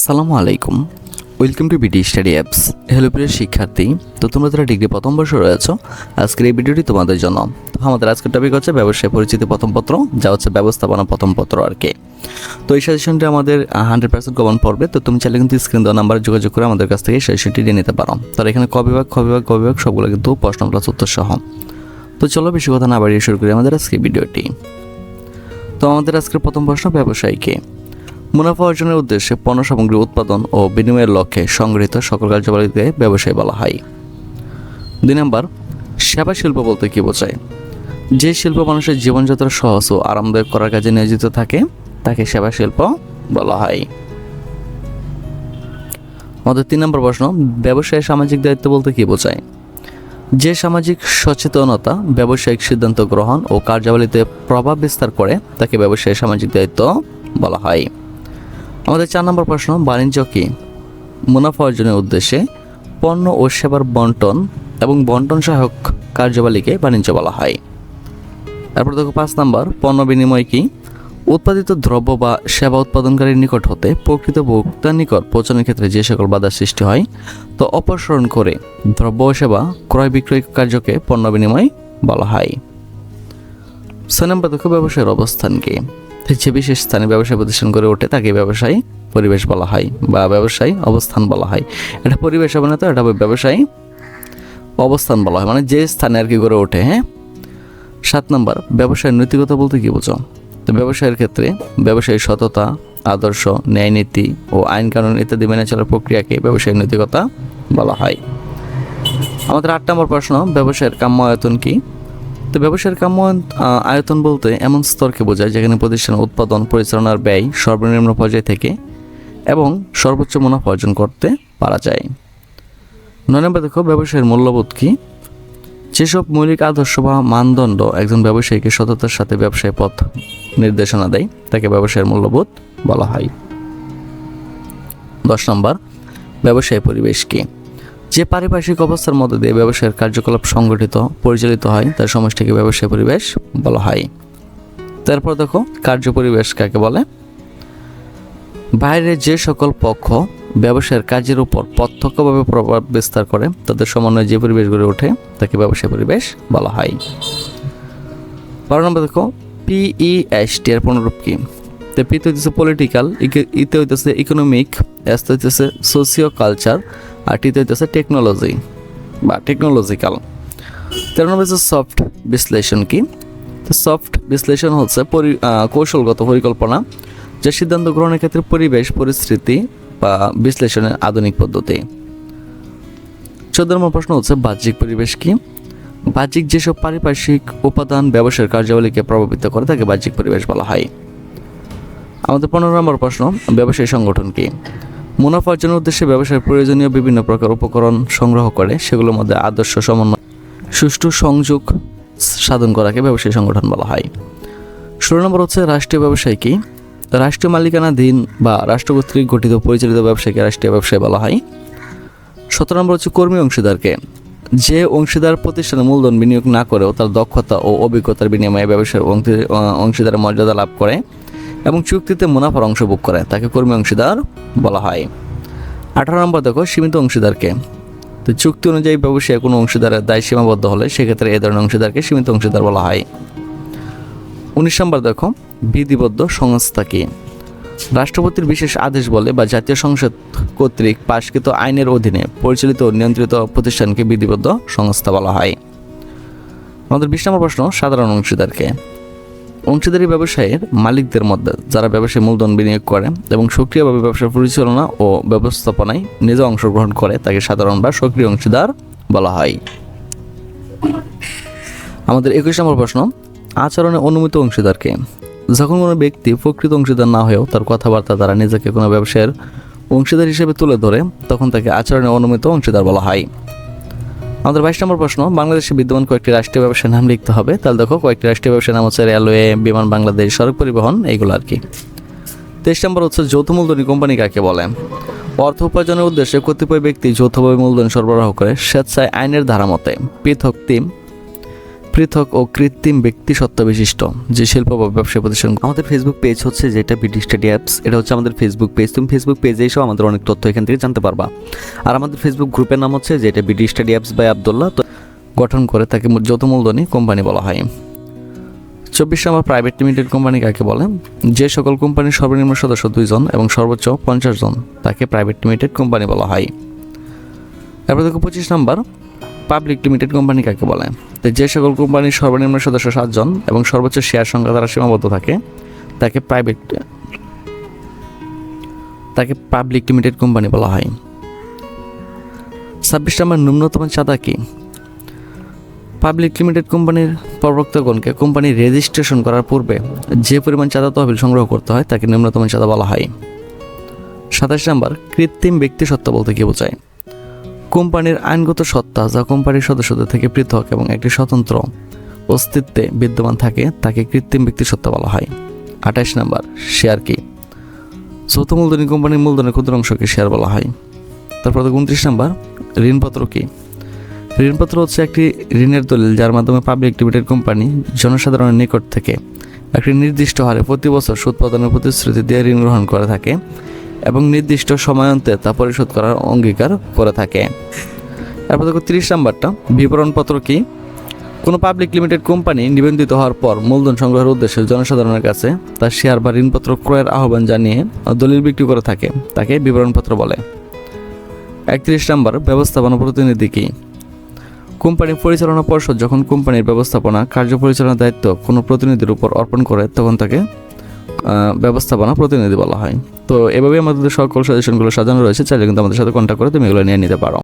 আসসালামু আলাইকুম। Welcome to BD study apps hello প্রিয় শিক্ষার্থী, তো তোমরা যারা ডিগ্রি প্রথম বর্ষে রয়েছো, আজকের এই ভিডিওটি তোমাদের জন্য। তো আমাদের আজকের টপিক হচ্ছে ব্যবসায় পরিচিতি প্রথম পত্র, যা হচ্ছে ব্যবস্থাপনা প্রথম পত্র আর কি। তো এই সাজেশনটি আমাদের হান্ড্রেড পার্সেন্ট কমন পড়বে তো তুমি চাইলে কিন্তু স্ক্রিন দেওয়া নাম্বারে যোগাযোগ করে আমাদের কাছ থেকে সাজেশনটি নিয়ে নিতে পারো। তার এখানে ক বিভাগ, খ বিভাগ ক বিভাগ, সবগুলো কিন্তু প্রশ্ন প্লাস উত্তর সহ। তো চলো বেশি কথা না বাড়িয়ে শুরু করি আমাদের আজকে ভিডিওটি। তো আমাদের আজকের প্রথম প্রশ্ন ব্যবসায়ীকে মুনাফা অর্জনের উদ্দেশ্যে পণ্য সামগ্রী উৎপাদন ও বিনিময়ের লক্ষ্যে সংগৃহীত সকল কার্যবলীকে ব্যবসায় বলা হয়। দুই নম্বর, সেবা শিল্প বলতে কি বোঝায়? যে শিল্প মানুষের জীবনযাত্রা সহজ ও আরামদায়ক করার কাজে নিয়োজিত থাকে, তাকে সেবা শিল্প বলা হয়। আমাদের তিন নম্বর প্রশ্ন, ব্যবসায় সামাজিক দায়িত্ব বলতে কি বোঝায়? যে সামাজিক সচেতনতা, ব্যবসায়িক সিদ্ধান্ত গ্রহণ ও কার্যাবলীতে প্রভাব বিস্তার করে, তাকে ব্যবসায় সামাজিক দায়িত্ব বলা হয়। আমাদের চার নম্বর প্রশ্ন, বাণিজ্য কি? মুনাফা অর্জনের উদ্দেশ্যে পণ্য ও সেবার বন্টন এবং বন্টন সহায়ক কার্যাবলীকে বাণিজ্য বলা হয়। তারপর দেখো পাঁচ নম্বর, পণ্য বিনিময় কি? উৎপাদিত দ্রব্য বা সেবা উৎপাদনকারীর নিকট হতে প্রকৃত ভোক্তার নিকট পৌঁছানোর ক্ষেত্রে যে সকল বাধার সৃষ্টি হয়, তো অপসারণ করে দ্রব্য ও সেবা ক্রয় বিক্রয় কার্যকে পণ্য বিনিময় বলা হয়। ছয় নম্বর দেখো ব্যবসায়ের অবস্থান কি? যে বিশেষ স্থানে ব্যবসায় প্রতিষ্ঠান করে ওঠে, তাকে ব্যবসায়ী পরিবেশ বলা হয় বা ব্যবসায়ী অবস্থান বলা হয়। এটা পরিবেশ হবে না তো এটা ব্যবসায়ী অবস্থান বলা হয়। মানে যে স্থানে আর কি গড়ে ওঠে হ্যাঁ? সাত নম্বর, ব্যবসায়ের নৈতিকতা বলতে কি বোঝো? তো ব্যবসায়ের ক্ষেত্রে ব্যবসায়ী সততা, আদর্শ, ন্যায় নীতি ও আইন কানুন ইত্যাদি মেনে চলার প্রক্রিয়াকে ব্যবসায়িক নৈতিকতা বলা হয়। আমাদের আট নম্বর প্রশ্ন, ব্যবসায়ের কাম্য আয়তন কি? তো ব্যবসায়ের কাম্য আয়তন বলতে এমন স্তরকে বোঝায় যেখানে প্রতিষ্ঠানের উৎপাদন পরিচালনার ব্যয় সর্বনিম্ন পর্যায়ে থেকে এবং সর্বোচ্চ মুনাফা অর্জন করতে পারা যায়। নয় নম্বর দেখো, ব্যবসায়ের মূল্যবোধ কী? যেসব মৌলিক আদর্শ বা মানদণ্ড একজন ব্যবসায়ীকে সততার সাথে ব্যবসায় পথ নির্দেশনা দেয়, তাকে ব্যবসায়ের মূল্যবোধ বলা হয়। দশ নম্বর, ব্যবসায় পরিবেশ কি? যে পারিপার্শ্বিক অবস্থার মধ্যে দিয়ে ব্যবসায়ের কার্যকলাপ সংগঠিত, পরিচালিত হয়, তার সমষ্টিকে ব্যবসায় পরিবেশ বলা হয়। তারপর দেখো, কার্য পরিবেশ কাকে বলে? বাইরে যে সকল পক্ষ ব্যবসায়ের কাজের উপর প্রত্যক্ষভাবে প্রভাব বিস্তার করে, তাদের সমন্বয়ে যে পরিবেশ গড়ে ওঠে, তাকে ব্যবসায় পরিবেশ বলা হয়। বারো নম্বর দেখো পিইএসটি এর পুনরূপ কি? পিতে হইতেছে পলিটিক্যাল ইতে হইতেছে ইকোনমিক এসতে হইতেছে সোসিও কালচার আর টিতে হইতেছে টেকনোলজি বা টেকনোলজিক্যাল তেরো নম্বর হচ্ছে সফট বিশ্লেষণ কি? সফট বিশ্লেষণ হচ্ছে পরি কৌশলগত পরিকল্পনা যা সিদ্ধান্ত গ্রহণের ক্ষেত্রে পরিবেশ, পরিস্থিতি বা বিশ্লেষণের আধুনিক পদ্ধতি। চোদ্দ নম্বর প্রশ্ন হচ্ছে বাহ্যিক পরিবেশ কি? বাহ্যিক যেসব পারিপার্শ্বিক উপাদান ব্যবসার কার্যাবলীকে প্রভাবিত করে তাকে বাহ্যিক পরিবেশ বলা হয়। আমাদের পনেরো নম্বর প্রশ্ন, ব্যবসায়ী সংগঠন কি? মুনাফা অর্জনের উদ্দেশ্যে ব্যবসার প্রয়োজনীয় বিভিন্ন প্রকার উপকরণ সংগ্রহ করে, সেগুলোর মধ্যে আদর্শ সমন্বয়, সুষ্ঠু সংযোগ সাধন করাকে ব্যবসায়ী সংগঠন বলা হয়। ষোলো নম্বর হচ্ছে রাষ্ট্রীয় ব্যবসায় কি? রাষ্ট্রীয় মালিকানাধীন বা রাষ্ট্র কর্তৃক গঠিত পরিচালিত ব্যবসায়কে রাষ্ট্রীয় ব্যবসায় বলা হয়। সতেরো নম্বর হচ্ছে কর্মী অংশীদারকে। যে অংশীদার প্রতিষ্ঠানে মূলধন বিনিয়োগ না করেও তার দক্ষতা ও অভিজ্ঞতার বিনিময়ে ব্যবসার অংশী- অংশীদারের মর্যাদা লাভ করে। এবং চুক্তিতে মুনাফার অংশ ভোগ করে, তাকে কর্মী অংশীদার বলা হয়। আঠারো নম্বর দেখো, সীমিত অংশীদারকে। তো চুক্তি অনুযায়ী ব্যবসায় কোনো অংশীদারের দায় সীমাবদ্ধ হলে সেক্ষেত্রে এ ধরনের অংশীদারকে সীমিত অংশীদার বলা হয়। উনিশ নম্বর দেখো, বিধিবদ্ধ সংস্থা কি? রাষ্ট্রপতির বিশেষ আদেশ বলে বা জাতীয় সংসদ কর্তৃক পাশকৃত আইনের অধীনে পরিচালিত নিয়ন্ত্রিত প্রতিষ্ঠানকে বিধিবদ্ধ সংস্থা বলা হয়। আমাদের বিশ নম্বর প্রশ্ন, সাধারণ অংশীদারকে। অংশীদারি ব্যবসায়ের মালিকদের মধ্যে, যারা ব্যবসায় মূলধন বিনিয়োগ করে এবং সক্রিয়ভাবে ব্যবসা পরিচালনা ও ব্যবস্থাপনায় নিজে অংশগ্রহণ করে, তাকে সাধারণ বা সক্রিয় অংশীদার বলা হয়। আমাদের একুশ নম্বর প্রশ্ন, আচরণে অনুমিত অংশীদারকে যখন কোনো ব্যক্তি প্রকৃত অংশীদার না হয়েও তার কথাবার্তা দ্বারা নিজেকে কোনো ব্যবসায়ের অংশীদার হিসেবে তুলে ধরে, তখন তাকে আচরণে অনুমিত অংশীদার বলা হয়। আমাদের বাইশ নম্বর প্রশ্ন, বাংলাদেশে বিদ্যমান কয়েকটি রাষ্ট্রীয় ব্যবসার নাম লিখতে হবে। তাহলে দেখো, কয়েকটি রাষ্ট্রীয় ব্যবসার নাম হচ্ছে রেলওয়ে, বিমান, বাংলাদেশ, সড়ক পরিবহন এইগুলো আর কি। তেইশ নম্বর হচ্ছে যৌথ মূলধনী কোম্পানি কাকে বলে? অর্থ উপার্জনের উদ্দেশ্যে কতিপয় ব্যক্তি যৌথভাবে মূলধন সরবরাহ করে স্বেচ্ছায় আইনের ধারা মতে পৃথক টিম পৃথক ও কৃত্রিম ব্যক্তি সত্তা বিশিষ্ট, যে শিল্প বা ব্যবসা প্রতিষ্ঠান আমাদের ফেসবুক পেজ হচ্ছে যেটা বিডি স্টাডি অ্যাপস এটা হচ্ছে আমাদের ফেসবুক পেজ তুমি ফেসবুক পেজে এসেও আমাদের অনেক তথ্য এখান থেকে জানতে পারবা। আর আমাদের ফেসবুক গ্রুপের নাম হচ্ছে যেটা BD study apps by Abdullah তো গঠন করে তাকে যত মূলধনী কোম্পানি বলা হয়। চব্বিশ নম্বর প্রাইভেট লিমিটেড কোম্পানি কাকে বলে? যে সকল কোম্পানির সর্বনিম্ন সদস্য দুইজন এবং সর্বোচ্চ পঞ্চাশ জন, তাকে প্রাইভেট লিমিটেড কোম্পানি বলা হয়। এরপর দেখো পঁচিশ নম্বর পাবলিক লিমিটেড কোম্পানি কাকে বলে? তো যে সকল কোম্পানির সর্বনিম্ন সদস্য সাতজন এবং সর্বোচ্চ শেয়ার সংখ্যা দ্বারা সীমাবদ্ধ থাকে, তাকে প্রাইভেট তাকে পাবলিক লিমিটেড কোম্পানি বলা হয়। ছাব্বিশ নম্বর ন্যূনতম চাঁদা কি? পাবলিক লিমিটেড কোম্পানির প্রবক্তাগণকে কোম্পানি রেজিস্ট্রেশন করার পূর্বে যে পরিমাণ চাঁদা তহবিল সংগ্রহ করতে হয় তাকে নিম্নতম চাঁদা বলা হয়। সাতাশ নম্বর, কৃত্রিম ব্যক্তি সত্তা বলতে কি বোঝায়? কোম্পানির আইনগত সত্তা যা কোম্পানির সদস্যদের থেকে পৃথক এবং একটি স্বতন্ত্র অস্তিত্বে বিদ্যমান থাকে, তাকে কৃত্রিম ব্যক্তি সত্তা বলা হয়। আঠাশ নাম্বার, শেয়ার কি? যৌথ মূলধনী কোম্পানির মূলধনের ক্ষুদ্র অংশকে শেয়ার বলা হয়। তারপর উনত্রিশ নাম্বার, ঋণপত্র কি? ঋণপত্র হচ্ছে একটি ঋণের দলিল যার মাধ্যমে পাবলিক লিমিটেড কোম্পানি জনসাধারণের নিকট থেকে একটি নির্দিষ্ট হারে প্রতি বছর সুদ প্রদানের প্রতিশ্রুতি দিয়ে ঋণ গ্রহণ করে থাকে। এবং নির্দিষ্ট সময়ান্তে তা পরিশোধ করার অঙ্গীকার করে থাকে। এরপর দেখো তিরিশ নাম্বারটা, বিবরণপত্র কি? কোনো পাবলিক লিমিটেড কোম্পানি নিবন্ধিত হওয়ার পর মূলধন সংগ্রহের উদ্দেশ্যে জনসাধারণের কাছে তার শেয়ার বা ঋণপত্র ক্রয়ের আহ্বান জানিয়ে দলিল বিক্রি করে থাকে, তাকে বিবরণপত্র বলে। একত্রিশ নম্বর, ব্যবস্থাপনা প্রতিনিধি কি? কোম্পানি পরিচালনা পর্ষদ যখন কোম্পানির ব্যবস্থাপনা কার্য পরিচালনার দায়িত্ব কোনো প্রতিনিধির উপর অর্পণ করে, তখন তাকে ব্যবস্থাপনা প্রতিনিধি বলা হয়। তো এভাবে আমাদের সকল সাজেশনগুলো সাজানো রয়েছে, চাইলে কিন্তু আমাদের সাথে কন্ট্যাক্ট করে তুমি এগুলো নিয়ে নিতে পারো।